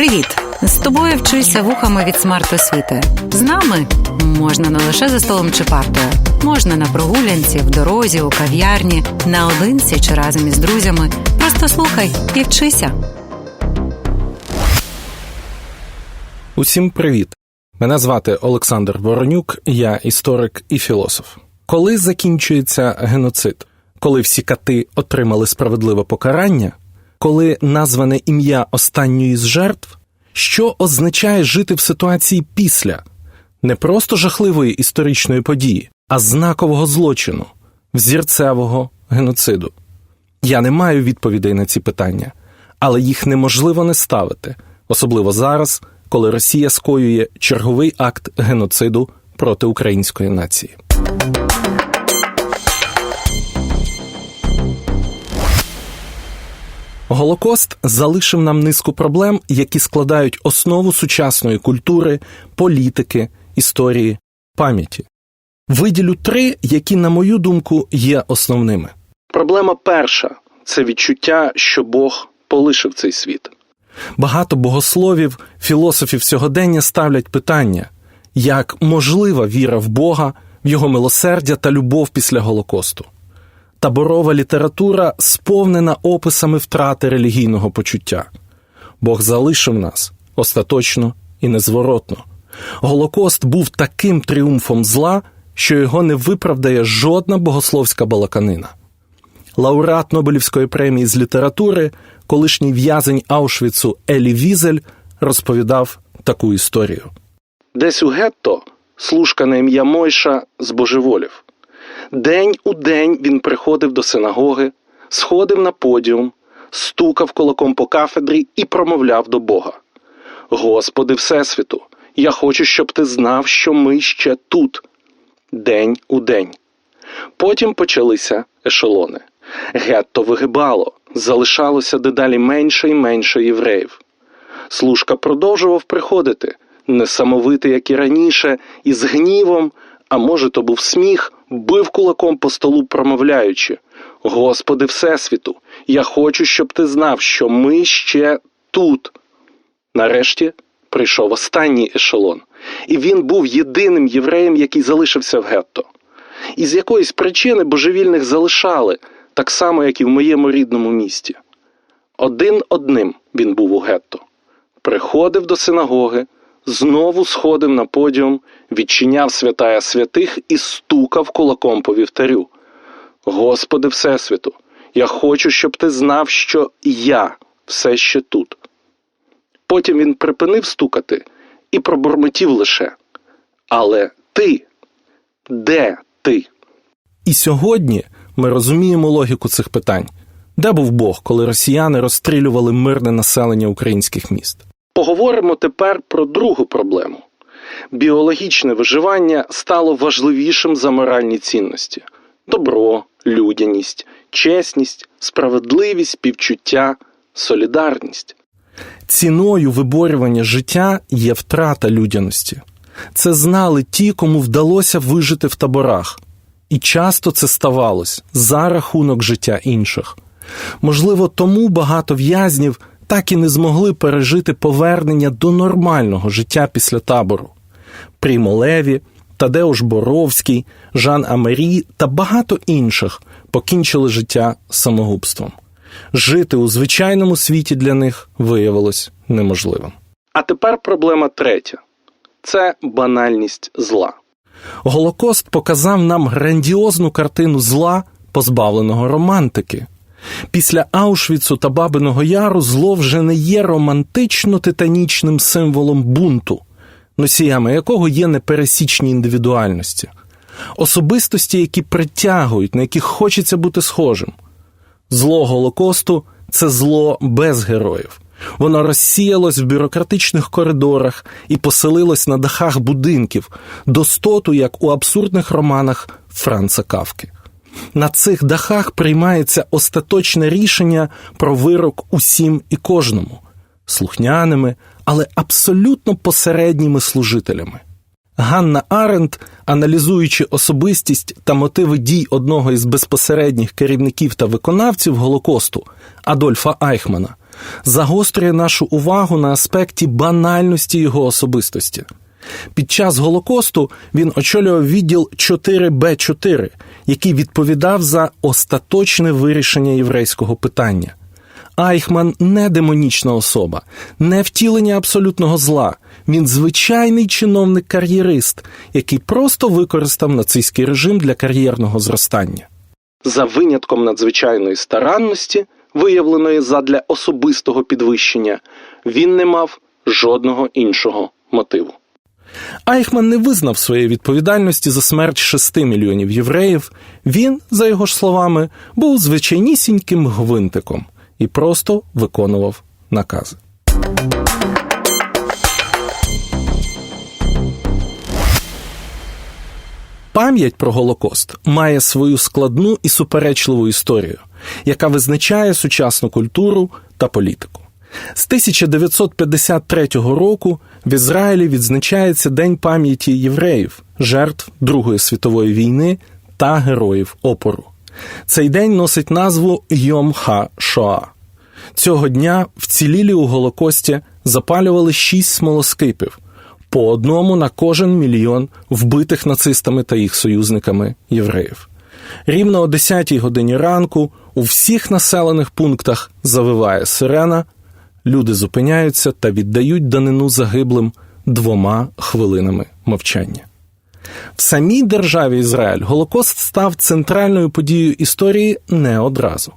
Привіт! З тобою вчуся вухами від смарт-освіти. З нами можна не лише за столом чи партою, можна на прогулянці, в дорозі, у кав'ярні, наодинці чи разом із друзями. Просто слухай і вчися. Усім привіт! Мене звати Олександр Воронюк, я історик і філософ. Коли закінчується геноцид? Коли всі кати отримали справедливе покарання? Коли назване ім'я останньої з жертв? Що означає жити в ситуації після не просто жахливої історичної події, а знакового злочину, взірцевого геноциду? Я не маю відповідей на ці питання, але їх неможливо не ставити, особливо зараз, коли Росія скоює черговий акт геноциду проти української нації. Голокост залишив нам низку проблем, які складають основу сучасної культури, політики, історії, пам'яті. Виділю три, які, на мою думку, є основними. Проблема перша це відчуття, що Бог полишив цей світ. Багато богословів, філософів сьогодення ставлять питання, як можлива віра в Бога, в його милосердя та любов після Голокосту. Таборова література сповнена описами втрати релігійного почуття. Бог залишив нас остаточно і незворотно. Голокост був таким тріумфом зла, що його не виправдає жодна богословська балаканина. Лауреат Нобелівської премії з літератури, колишній в'язень Аушвіцу Елі Візель розповідав таку історію. Десь у гетто служка на ім'я Мойша збожеволів. День у день він приходив до синагоги, сходив на подіум, стукав кулаком по кафедрі і промовляв до Бога: Господи Всесвіту, я хочу, щоб ти знав, що ми ще тут, день у день. Потім почалися ешелони. Гетто вигибало, залишалося дедалі менше і менше євреїв. Служка продовжував приходити, несамовитий, як і раніше, із гнівом, а може, то був сміх, бив кулаком по столу, промовляючи: Господи Всесвіту, я хочу, щоб ти знав, що ми ще тут. Нарешті прийшов останній ешелон, і він був єдиним євреєм, який залишився в гетто. І з якоїсь причини божевільних залишали, так само, як і в моєму рідному місті. Один одним він був у гетто. Приходив до синагоги, знову сходив на подіум, відчиняв святая святих і стукав кулаком по вівтарю. Господи Всесвіту, я хочу, щоб ти знав, що я все ще тут. Потім він припинив стукати і пробурмотів лише. Але ти, де ти? І сьогодні ми розуміємо логіку цих питань. Де був Бог, коли росіяни розстрілювали мирне населення українських міст? Поговоримо тепер про другу проблему. Біологічне виживання стало важливішим за моральні цінності: добро, людяність, чесність, справедливість, співчуття, солідарність. Ціною виборювання життя є втрата людяності. Це знали ті, кому вдалося вижити в таборах. І часто це ставалось за рахунок життя інших. Можливо, тому багато в'язнів так і не змогли пережити повернення до нормального життя після табору. Прімо Леві, Тадеуш Боровський, Жан Амері та багато інших покінчили життя самогубством. Жити у звичайному світі для них виявилось неможливим. А тепер проблема третя це банальність зла. Голокост показав нам грандіозну картину зла, позбавленого романтики. Після Аушвіцу та Бабиного Яру зло вже не є романтично титанічним символом бунту, носіями якого є непересічні індивідуальності, особистості, які притягують, на яких хочеться бути схожим. Зло Голокосту це зло без героїв. Воно розсіялось в бюрократичних коридорах і поселилось на дахах будинків, достоту, як у абсурдних романах Франца Кавки. На цих дахах приймається остаточне рішення про вирок усім і кожному, слухняними, але абсолютно посередніми служителями. Ганна Аренд, аналізуючи особистість та мотиви дій одного із безпосередніх керівників та виконавців Голокосту Адольфа Айхмана, загострює нашу увагу на аспекті банальності його особистості. Під час Голокосту він очолював відділ 4Б4, який відповідав за остаточне вирішення єврейського питання. Айхман не демонічна особа, не втілення абсолютного зла. Він звичайний чиновник-кар'єрист, який просто використав нацистський режим для кар'єрного зростання. За винятком надзвичайної старанності, виявленої задля особистого підвищення, він не мав жодного іншого мотиву. Айхман не визнав своєї відповідальності за смерть шести мільйонів євреїв. Він, за його ж словами, був звичайнісіньким гвинтиком і просто виконував накази. Пам'ять про Голокост має свою складну і суперечливу історію, яка визначає сучасну культуру та політику. З 1953 року в Ізраїлі відзначається День пам'яті євреїв, жертв Другої світової війни та героїв опору. Цей день носить назву Йом Ха Шоа. Цього дня вцілілі у Голокості запалювали шість смолоскипів по одному на кожен мільйон вбитих нацистами та їх союзниками євреїв. Рівно о 10-й годині ранку у всіх населених пунктах завиває сирена, люди зупиняються та віддають данину загиблим двома хвилинами мовчання. В самій державі Ізраїль Голокост став центральною подією історії не одразу.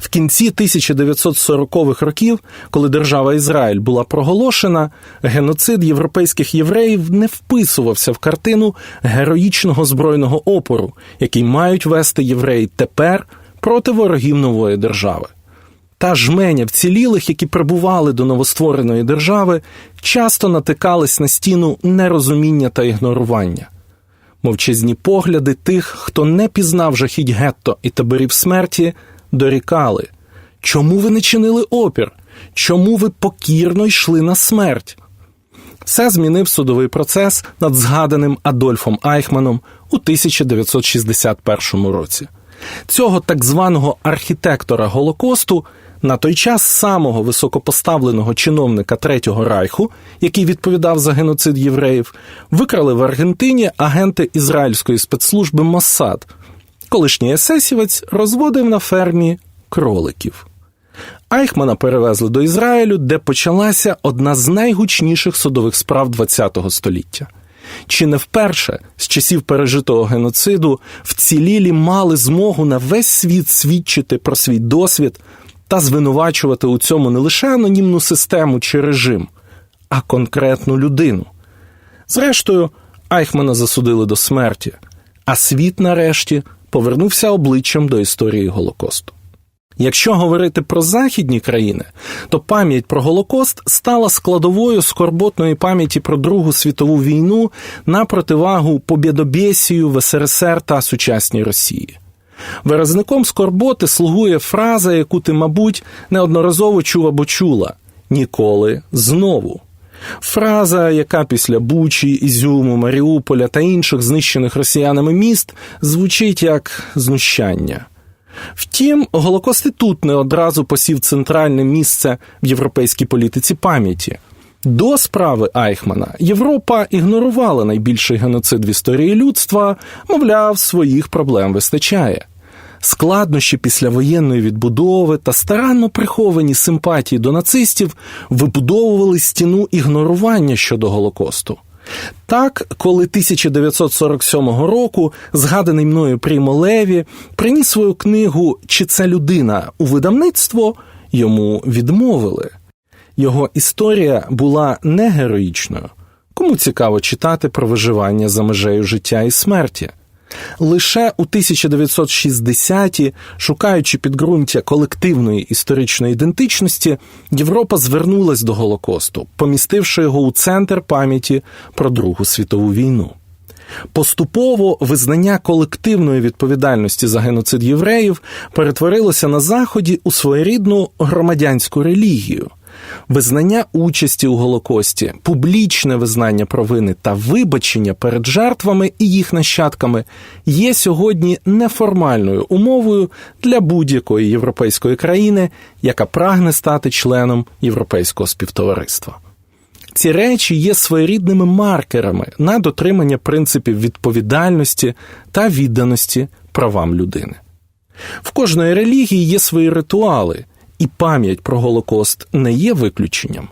В кінці 1940-х років, коли держава Ізраїль була проголошена, геноцид європейських євреїв не вписувався в картину героїчного збройного опору, який мають вести євреї тепер проти ворогів нової держави. Та жменя вцілілих, які прибували до новоствореної держави, часто натикались на стіну нерозуміння та ігнорування. Мовчазні погляди тих, хто не пізнав жахіть гетто і таборів смерті, дорікали. Чому ви не чинили опір? Чому ви покірно йшли на смерть? Все змінив судовий процес над згаданим Адольфом Айхманом у 1961 році. Цього так званого архітектора Голокосту, на той час самого високопоставленого чиновника Третього Райху, який відповідав за геноцид євреїв, викрали в Аргентині агенти ізраїльської спецслужби Моссад. Колишній есесівець розводив на фермі кроликів. Айхмана перевезли до Ізраїлю, де почалася одна з найгучніших судових справ ХХ століття. Чи не вперше з часів пережитого геноциду вцілілі мали змогу на весь світ свідчити про свій досвід та звинувачувати у цьому не лише анонімну систему чи режим, а конкретну людину. Зрештою, Айхмана засудили до смерті, а світ нарешті повернувся обличчям до історії Голокосту. Якщо говорити про західні країни, то пам'ять про Голокост стала складовою скорботної пам'яті про Другу світову війну на противагу побєдобєсію в СРСР та сучасній Росії. Виразником скорботи слугує фраза, яку ти, мабуть, неодноразово чув або чула ніколи знову. Фраза, яка після Бучі, Ізюму, Маріуполя та інших знищених росіянами міст звучить як знущання. Втім, Голокост і тут не одразу посів центральне місце в європейській політиці пам'яті. До справи Айхмана Європа ігнорувала найбільший геноцид в історії людства, мовляв, своїх проблем вистачає. Складнощі післявоєнної відбудови та старанно приховані симпатії до нацистів вибудовували стіну ігнорування щодо Голокосту. Так, коли 1947 року згаданий мною Прімо Леві приніс свою книгу Чи це людина у видавництво, йому відмовили. Його історія була не героїчною. Кому цікаво читати про виживання за межею життя і смерті? Лише у 1960-ті, шукаючи підґрунтя колективної історичної ідентичності, Європа звернулась до Голокосту, помістивши його у центр пам'яті про Другу світову війну. Поступово визнання колективної відповідальності за геноцид євреїв перетворилося на заході у своєрідну громадянську релігію. Визнання участі у Голокості, публічне визнання провини та вибачення перед жертвами і їх нащадками є сьогодні неформальною умовою для будь-якої європейської країни, яка прагне стати членом європейського співтовариства. Ці речі є своєрідними маркерами на дотримання принципів відповідальності та відданості правам людини. В кожної релігії є свої ритуали, і пам'ять про Голокост не є виключенням.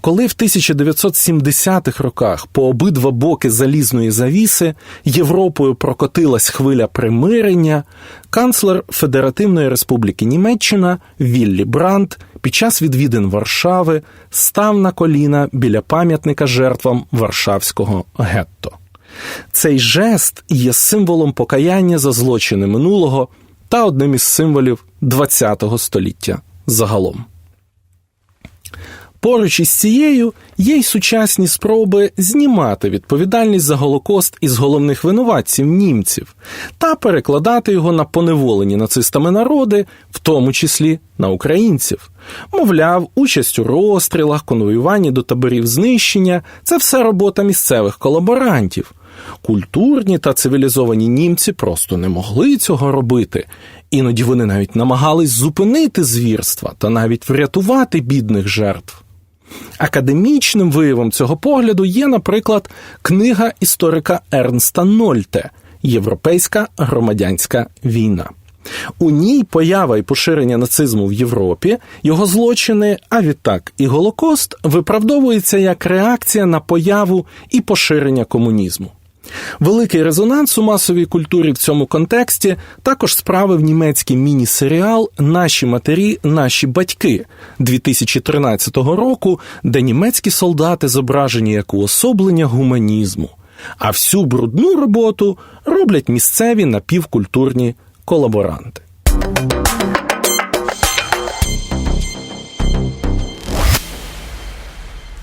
Коли в 1970-х роках по обидва боки залізної завіси Європою прокотилась хвиля примирення, канцлер Федеративної Республіки Німеччина Віллі Брандт під час відвідин Варшави став на коліна біля пам'ятника жертвам Варшавського гетто. Цей жест є символом покаяння за злочини минулого та одним із символів ХХ століття загалом. Поруч із цією є й сучасні спроби знімати відповідальність за Голокост із головних винуватців німців та перекладати його на поневолені нацистами народи, в тому числі на українців. Мовляв, участь у розстрілах, конвоюванні до таборів знищення це все робота місцевих колаборантів. Культурні та цивілізовані німці просто не могли цього робити. Іноді вони навіть намагались зупинити звірства та навіть врятувати бідних жертв. Академічним виявом цього погляду є, наприклад, книга історика Ернста Нольте Європейська громадянська війна. У ній поява і поширення нацизму в Європі, його злочини, а відтак і Голокост виправдовується як реакція на появу і поширення комунізму. Великий резонанс у масовій культурі в цьому контексті також справив німецький міні-серіал Наші матері, наші батьки 2013 року, де німецькі солдати зображені як уособлення гуманізму, а всю брудну роботу роблять місцеві напівкультурні колаборанти.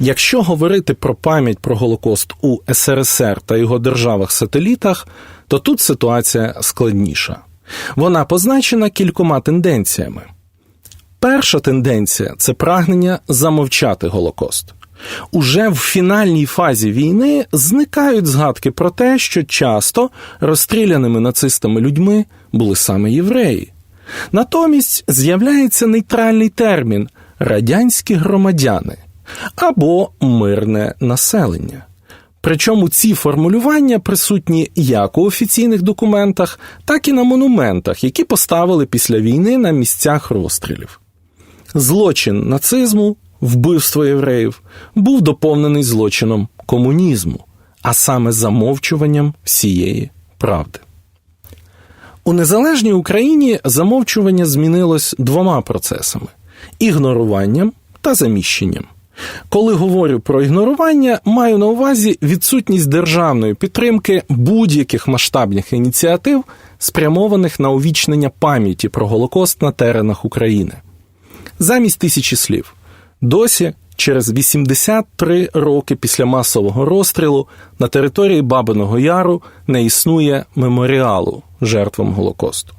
Якщо говорити про пам'ять про Голокост у СРСР та його державах-сателітах, то тут ситуація складніша. Вона позначена кількома тенденціями. Перша тенденція це прагнення замовчати Голокост. Уже в фінальній фазі війни зникають згадки про те, що часто розстріляними нацистами людьми були саме євреї. Натомість з'являється нейтральний термін радянські громадяни або мирне населення. Причому ці формулювання присутні як у офіційних документах, так і на монументах, які поставили після війни на місцях розстрілів. Злочин нацизму, вбивство євреїв, був доповнений злочином комунізму, а саме замовчуванням всієї правди. У незалежній Україні замовчування змінилось двома процесами ігноруванням та заміщенням. Коли говорю про ігнорування, маю на увазі відсутність державної підтримки будь-яких масштабних ініціатив, спрямованих на увічнення пам'яті про Голокост на теренах України. Замість тисячі слів. Досі, через 83 роки після масового розстрілу, на території Бабиного Яру не існує меморіалу жертвам Голокосту.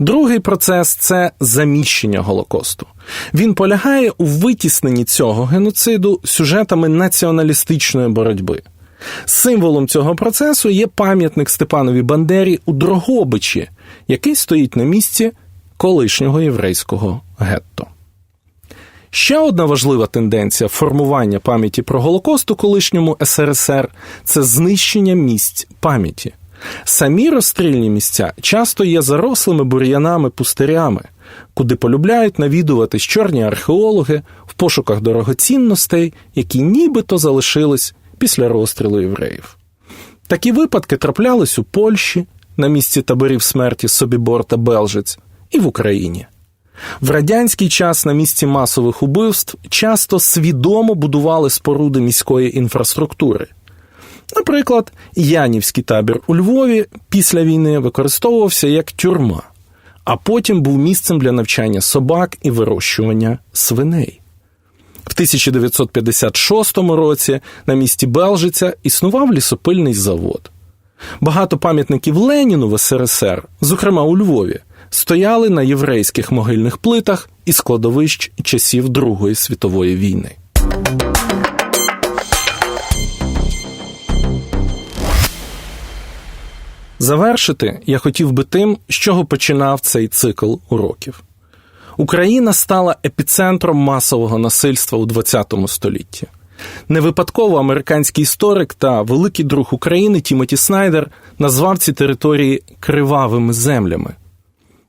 Другий процес це заміщення Голокосту. Він полягає у витісненні цього геноциду сюжетами націоналістичної боротьби. Символом цього процесу є пам'ятник Степанові Бандері у Дрогобичі, який стоїть на місці колишнього єврейського гетто. Ще одна важлива тенденція формування пам'яті про Голокост у колишньому СРСР це знищення місць пам'яті. Самі розстрільні місця часто є зарослими бур'янами пустирями, куди полюбляють навідуватись чорні археологи в пошуках дорогоцінностей, які нібито залишились після розстрілу євреїв. Такі випадки траплялись у Польщі на місці таборів смерті Собібор та Белжець і в Україні. В радянський час на місці масових убивств часто свідомо будували споруди міської інфраструктури. Наприклад, Янівський табір у Львові після війни використовувався як тюрма, а потім був місцем для навчання собак і вирощування свиней. В 1956 році на місці Белжиця існував лісопильний завод. Багато пам'ятників Леніну в СРСР, зокрема у Львові, стояли на єврейських могильних плитах і складовищ часів Другої світової війни. Завершити я хотів би тим, з чого починав цей цикл уроків. Україна стала епіцентром масового насильства у ХХ столітті. Не випадково американський історик та великий друг України Тімоті Снайдер назвав ці території кривавими землями.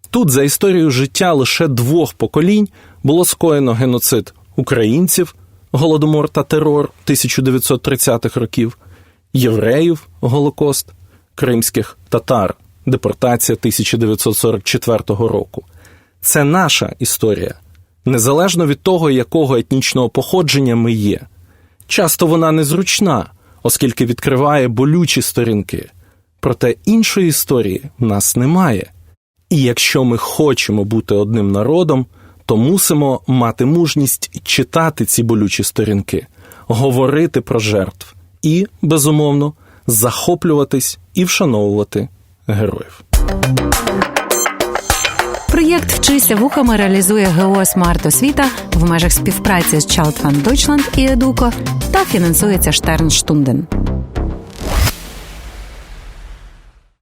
Тут, за історією життя лише двох поколінь, було скоєно геноцид українців, голодомор та терор 1930-х років, євреїв, Голокост, кримських татар, депортація 1944 року. Це наша історія, незалежно від того, якого етнічного походження ми є. Часто вона незручна, оскільки відкриває болючі сторінки. Проте іншої історії в нас немає. І якщо ми хочемо бути одним народом, то мусимо мати мужність читати ці болючі сторінки, говорити про жертв і, безумовно, захоплюватись і вшановувати героїв. Проєкт Вчися вухами реалізує ГО «Смарт Освіта в межах співпраці з Child Fund Deutschland і Едуко та фінансується Штернштунден.